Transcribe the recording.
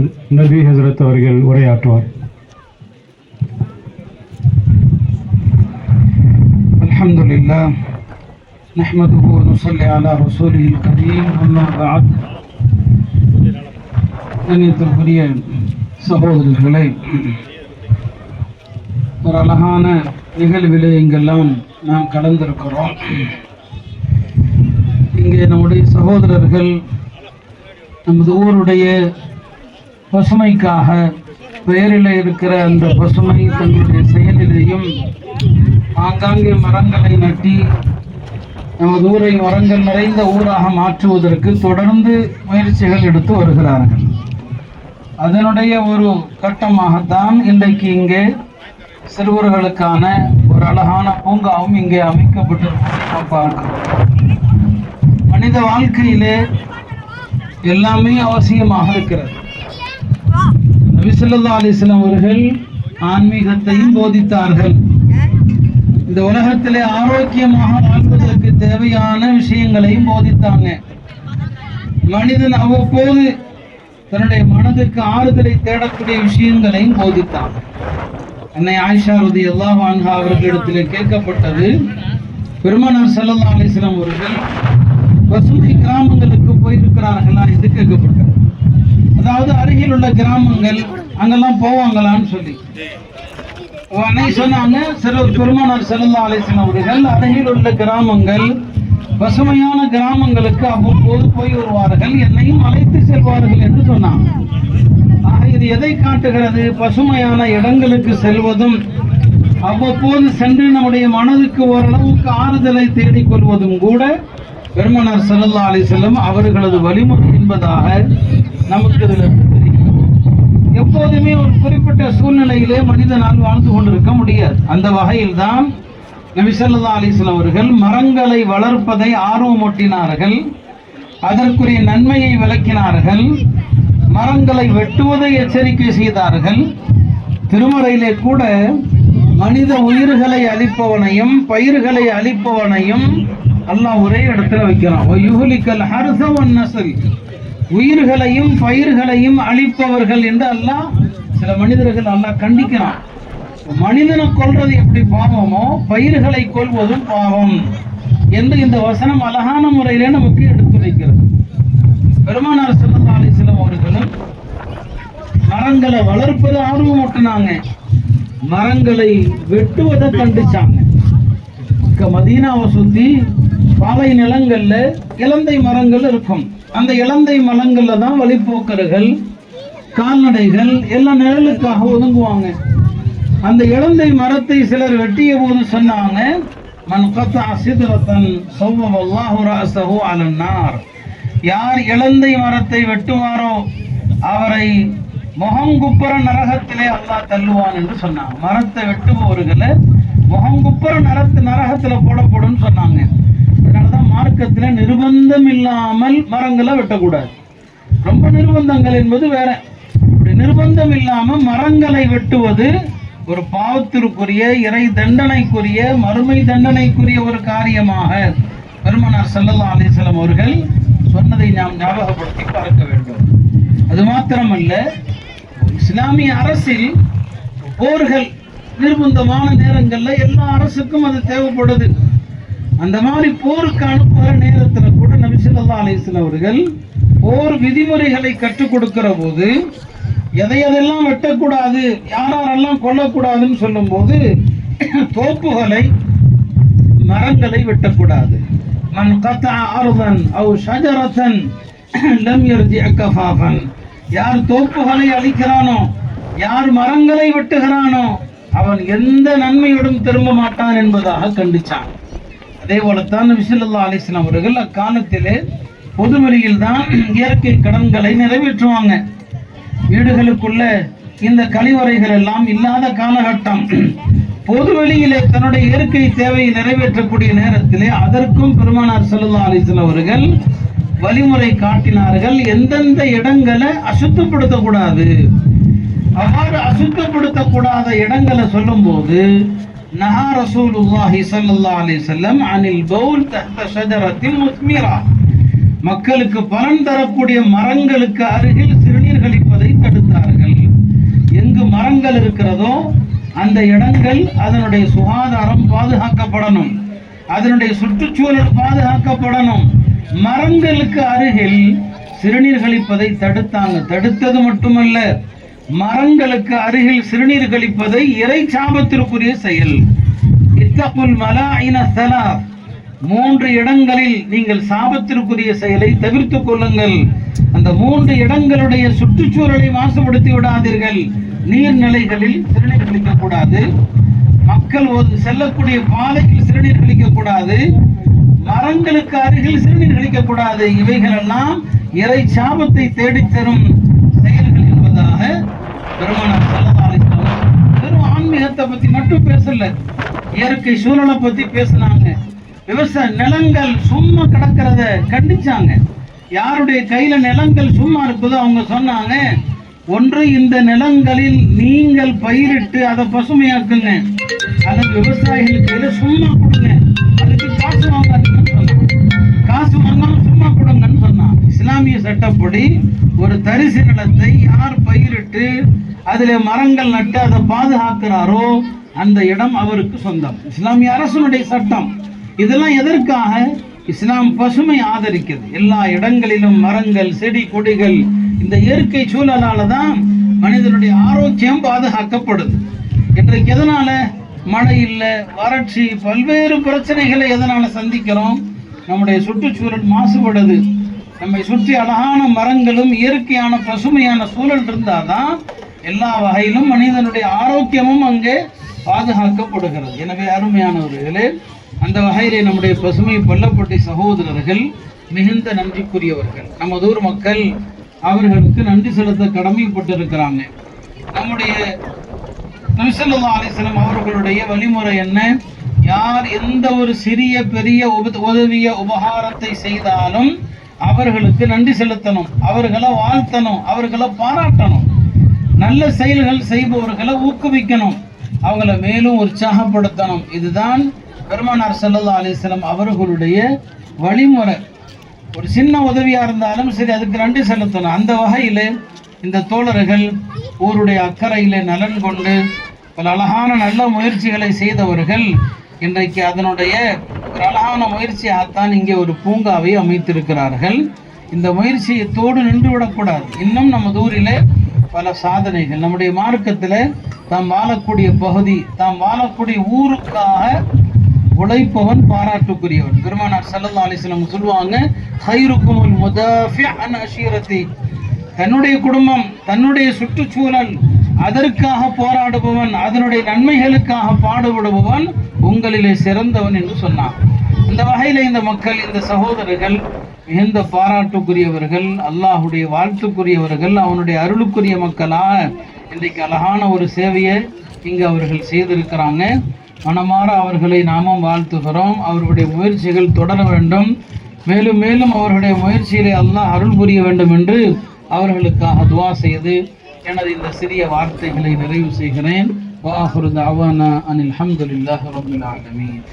நபி ஹசரத் அவர்கள் உரையாற்றுவார் الحمد لله نحمده ونصلي على رسوله الكريم أما بعد கண்ணியத்திற்குரிய சகோதரர்களே ஒரு அழகான நிகழ்விலே இங்கெல்லாம் நாம் கலந்திருக்கிறோம் இங்கே நம்முடைய சகோதரர்கள் நமது ஊருடைய பசுமைக்காக பெயரில் இருக்கிற அந்த பசுமை தங்களுடைய செயலிலேயும் ஆங்காங்கே மரங்களை நட்டி நமது ஊரை மரங்கள் நிறைந்த ஊராக மாற்றுவதற்கு தொடர்ந்து முயற்சிகள் எடுத்து வருகிறார்கள். அதனுடைய ஒரு கட்டமாகத்தான் இன்றைக்கு இங்கே சிறுவர்களுக்கான ஒரு அழகான பூங்காவும் இங்கே அமைக்கப்பட்டிருப்பதை நாம் பார்க்கிறோம் மனித வாழ்க்கையிலே எல்லாமே அவசியமாக இருக்கிறது. நபிசல்லா அலிஸ்லாம் அவர்கள் ஆன்மீகத்தையும் போதித்தார்கள். இந்த உலகத்திலே ஆரோக்கியமாக வாழ்வதற்கு தேவையான விஷயங்களையும் போதித்தாங்க. மனிதன் அவ்வப்போது தன்னுடைய மனதுக்கு ஆறுதலை தேடக்கூடிய விஷயங்களையும் போதித்தான். என்னை ஆயிஷா ரதி அல்லாஹ் வான்ஹா அவர்களிடத்தில் கேட்கப்பட்டது பெருமானார் ஸல்லல்லாஹு அலிஸ்லாம் அவர்கள் பசுமை கிராமங்களுக்கு போயிருக்கிறார்களா? இது கேட்கப்பட்டது. அதாவது அருகில் உள்ள கிராமங்கள் அங்கெல்லாம் போவாங்களான்னு சொல்லி. அன்னைக்கு சொன்னாங்க சில பெருமானார் செல்லா அலேசன் அவர்கள் அருகில் உள்ள கிராமங்கள் பசுமையான கிராமங்களுக்கு அவ்வப்போது போய் வருவார்கள் என்னையும் அழைத்து செல்வார்கள் என்று சொன்னாங்க. ஆக இது எதை காட்டுகிறது? பசுமையான இடங்களுக்கு செல்வதும் அவ்வப்போது சென்று நம்முடைய மனதுக்கு ஓரளவுக்கு ஆறுதலை தேடிக் கொள்வதும் கூட பெருமனார் செல்லா அலைஹி அவர்களது வழிமுறை என்பதாக நமக்கு இதில் தெரியும்? எப்போதுமே ஒரு குறிப்பிட்ட சூழ்நிலையிலே மனிதனால் வாழ்ந்து கொண்டிருக்க முடியாது. அந்த வகையில் தான் நபிசல்லா அலிஸ்லாம் அவர்கள் மரங்களை வளர்ப்பதை ஆர்வமூட்டினார்கள். அதற்குரிய நன்மையை விளக்கினார்கள். மரங்களை வெட்டுவதை எச்சரிக்கை செய்தார்கள். திருமறையிலே கூட மனித உயிர்களை அழிப்பவனையும் பயிர்களை அழிப்பவனையும் அல்லாஹ் ஒரே இடத்துல வைக்கிறான். ஹர்சவன் நசல் உயிர்களையும் பயிர்களையும் அழிப்பவர்கள் என்று அல்லாஹ் சில மனிதர்கள் அல்லாஹ் கண்டிக்கிறான். மனிதனை கொல்றது எப்படி பாவமோ பயிர்களை கொல்வதும் பாவம் என்று இந்த வசனம் அழகான முறையிலே நமக்கு எடுத்துரைக்கிறது. பெருமானார் சிறந்த அலைஹி வஸல்லம் அவர்களும் மரங்களை வளர்ப்பது ஆர்வம் ஒட்டினாங்க. மரங்களை வெட்டுவதை கண்டிச்சாங்க. மதீனாவை சுத்தி பாலை நிலங்கள்ல இலந்தை மரங்கள் இருக்கும். அந்த இலந்தை மலங்கள்ல தான் வழிப்போக்கர்கள் கால்நடைகள் எல்லாம் நிழலுக்காக ஒதுங்குவாங்க. அந்த இலந்தை மரத்தை சிலர் வெட்டிய போது சொன்னாங்க மன் யார் இலந்தை மரத்தை வெட்டுவாரோ அவரை முகங்குப்புற நரகத்திலே அல்லாஹ் தள்ளுவான் என்று சொன்னாங்க. மரத்தை வெட்டுபவர்களை முகங்குப்புற நரத்து நரகத்துல போடப்படும் சொன்னாங்க. அதனாலதான் மார்க்கத்துல நிர்பந்தம் இல்லாமல் மரங்களை வெட்டக்கூடாது. ரொம்ப நிர்பந்தங்கள் என்பது வேற. நிர்பந்தம் இல்லாம மரங்களை வெட்டுவது ஒரு பாவத்திற்குரிய இறை தண்டனைக்குரிய மறுமை தண்டனைக்குரிய ஒரு காரியமாக பெருமனார் செல்லல்லா அலிசலம் அவர்கள் சொன்னதை நாம் ஞாபகப்படுத்தி பார்க்க வேண்டும். அது மாத்திரமல்ல இஸ்லாமிய அரசில் போர்கள் நிர்பந்தமான நேரங்களில் எல்லா அரசுக்கும் அது தேவைப்படுது. அந்த மாதிரி போருக்கு அனுப்புகிற நேரத்தில் கூட நபி ஸல்லல்லாஹு அலைஹி அவர்கள் போர் விதிமுறைகளை கற்றுக் கொடுக்கிற போது எதை எதெல்லாம் வெட்டக்கூடாது யாரெல்லாம் கொல்லக்கூடாதுன்னு சொல்லும்போது தோப்புகளை மரங்களை வெட்டக்கூடாது. மன் கத்தா ஆறுதன் அவ் ஷஜரத்தன் லம் யர்ஜி கஃபாஃபன். யார் தோப்புகளை அழிக்கிறானோ யார் மரங்களை வெட்டுகிறானோ அவன் எந்த நன்மையோடும் திரும்ப மாட்டான் என்பதாக கண்டிச்சான். அதே போலத்தான் விசிலல்லா அலிஸ்லாம் அவர்கள் அக்காலத்திலே பொதுவெளியில் தான் இயற்கை கடன்களை நிறைவேற்றுவாங்க. வீடுகளுக்குள்ள இந்த கழிவறைகள் எல்லாம் இல்லாத காலகட்டம். பொதுவெளியிலே தன்னுடைய இயற்கை தேவையை நிறைவேற்றக்கூடிய நேரத்திலே அதற்கும் பெருமானார் செல்லா அலைஹி அவர்கள் வழிமுறை காட்டினார்கள். எந்தெந்த இடங்களை அசுத்தப்படுத்தக்கூடாது. அவ்வாறு அசுத்தப்படுத்தக்கூடாத இடங்களை சொல்லும்போது நஹா ரசூலுல்லாஹி ஸல்லல்லாஹு அலைஹி வஸல்லம் அனில் பவுல் தஹ்த ஷஜரத்தின் முஸ்மிரா மக்களுக்கு பலன் தரக்கூடிய மரங்களுக்கு அருகில் சிறுநீர் கழிப்பதை தடுத்தார்கள். எங்கு மரங்கள் இருக்கிறதோ அந்த இடங்கள் அதனுடைய சுகாதாரம் பாதுகாக்கப்படணும். அதனுடைய சுற்றுச்சூழல் பாதுகாக்கப்படணும். மரங்களுக்கு அருகில் சிறுநீர் கழிப்பதை தடுத்தாங்க. தடுத்தது மட்டுமல்ல மரங்களுக்கு அருகில் சிறுநீர் கழிப்பதை இறை சாபத்திற்குரிய செயல். இத்தகுல் மலாயின சலாத். மூன்று இடங்களில் நீங்கள் சாபத்திற்குரிய செயலை தவிர்த்துக் கொள்ளுங்கள். அந்த மூன்று இடங்களுடைய சுற்றுச்சூழலை மாசுபடுத்தி விடாதீர்கள். நீர்நிலைகளில் சிறுநீர் கழிக்கக்கூடாது மக்கள் ஒரு செல்லக்கூடிய பாதையில் சிறுநீர் கழிக்கக்கூடாது மரங்களுக்கு அருகில் சிறுநீர் கழிக்கக்கூடாது இவைகள் எல்லாம் இறை சாபத்தை தேடித் தரும் செயல்கள் என்பதாக பெருமானார் ஸல்லல்லாஹு வெறும் ஆன்மீகத்தை பத்தி மட்டும் பேசல. இயற்கை சூழலை பத்தி பேசினாங்க. விவசாய நிலங்கள் சும்மா கிடக்கிறத கண்டிச்சாங்க. யாருடைய கையில நிலங்கள் சும்மா இருக்குதோ அவங்க சொன்னாங்க ஒன்று இந்த நிலங்களில் நீங்கள் பயிரிட்டு அதை பசுமையாக்குங்க. அதை விவசாயிகள் கையில சும்மா கொடுங்க. அதுக்கு காசு வாங்காதீங்கன்னு சொன்னாங்க. காசு வாங்காம சும்மா கொடுங்கன்னு சொன்னான் இஸ்லாமிய சட்டப்படி ஒரு தரிசு நிலத்தை யார் பயிரிட்டு அதில் மரங்கள் நட்டு அதை பாதுகாக்கிறாரோ அந்த இடம் அவருக்கு சொந்தம். இஸ்லாமிய அரசனுடைய சட்டம். இதெல்லாம் எதற்காக? இஸ்லாம் பசுமை ஆதரிக்கிறது. எல்லா இடங்களிலும் மரங்கள் செடி கொடிகள் இந்த இயற்கை சூழலால தான் மனிதனுடைய ஆரோக்கியம் பாதுகாக்கப்படுது. இன்றைக்கு எதனால மழை இல்லை வறட்சி பல்வேறு பிரச்சனைகளை எதனால சந்திக்கிறோம்? நம்முடைய சுற்றுச்சூழல் மாசுபடுது. நம்மை சுற்றி அழகான மரங்களும் இயற்கையான பசுமையான சூழல் இருந்தாதான் எல்லா வகையிலும் மனிதனுடைய ஆரோக்கியமும் அங்கே பாதுகாக்கப்படுகிறது. எனவே அருமையானவர்களே அந்த வகையிலே நம்முடைய பசுமை பள்ளப்பட்டி சகோதரர்கள் மிகுந்த நன்றிக்குரியவர்கள். நமது ஊர் மக்கள் அவர்களுக்கு நன்றி செலுத்த கடமைப்பட்டிருக்கிறாங்க. நம்முடைய நபிசல்லா அலிஸ்லாம் அவர்களுடைய வழிமுறை என்ன? யார் எந்த ஒரு சிறிய பெரிய உப உதவிய உபகாரத்தை செய்தாலும் அவர்களுக்கு நன்றி செலுத்தணும். அவர்களை வாழ்த்தணும். அவர்களை பாராட்டணும். நல்ல செயல்கள் செய்பவர்களை ஊக்குவிக்கணும். அவங்கள மேலும் உற்சாகப்படுத்தணும். இதுதான் பெருமானார் ஸல்லல்லாஹு அலைஹி அவர்களுடைய வழிமுறை. ஒரு சின்ன உதவியாக இருந்தாலும் சரி அதுக்கு நன்றி செலுத்தணும். அந்த வகையில் இந்த தோழர்கள் ஊருடைய அக்கறையில் நலன் கொண்டு பல அழகான நல்ல முயற்சிகளை செய்தவர்கள் இன்றைக்கு அதனுடைய ஒரு அழகான முயற்சியாகத்தான் இங்கே ஒரு பூங்காவை அமைத்திருக்கிறார்கள். இந்த முயற்சியத்தோடு நின்று விடக்கூடாது. இன்னும் நமது ஊரிலே பல சாதனைகள். நம்முடைய மார்க்கத்தில் தாம் வாழக்கூடிய பகுதி தாம் வாழக்கூடிய ஊருக்காக உழைப்பவன் பாராட்டுக்குரியவன். பெருமானார் ஸல்லல்லாஹு அலிஸ்லம் சொல்லுவாங்க ஹைருக்குமுல் முதஃபி அன் அஷீரத்தை. தன்னுடைய குடும்பம் தன்னுடைய சுற்றுச்சூழல் அதற்காக போராடுபவன் அதனுடைய நன்மைகளுக்காக பாடுபடுபவன் உங்களிலே சிறந்தவன் என்று சொன்னான் இந்த வகையில் இந்த மக்கள் இந்த சகோதரர்கள் மிகுந்த பாராட்டுக்குரியவர்கள் அல்லாஹுடைய வாழ்த்துக்குரியவர்கள் அவனுடைய அருளுக்குரிய மக்களாக இன்றைக்கு அழகான ஒரு சேவையை இங்கு அவர்கள் செய்திருக்கிறாங்க. மனமாற அவர்களை நாமும் வாழ்த்துகிறோம். அவர்களுடைய முயற்சிகள் தொடர வேண்டும். மேலும் மேலும் அவர்களுடைய முயற்சியிலே அல்லாஹ் அருள் புரிய வேண்டும் என்று அவர்களுக்காக துவா செய்து எனது இந்த சிறிய வார்த்தைகளை நிறைவு செய்கிறேன். வாஹுருத் தாவானா அனில் அஹமதுல்லாஹ் ரபுல் ஆலமீன்.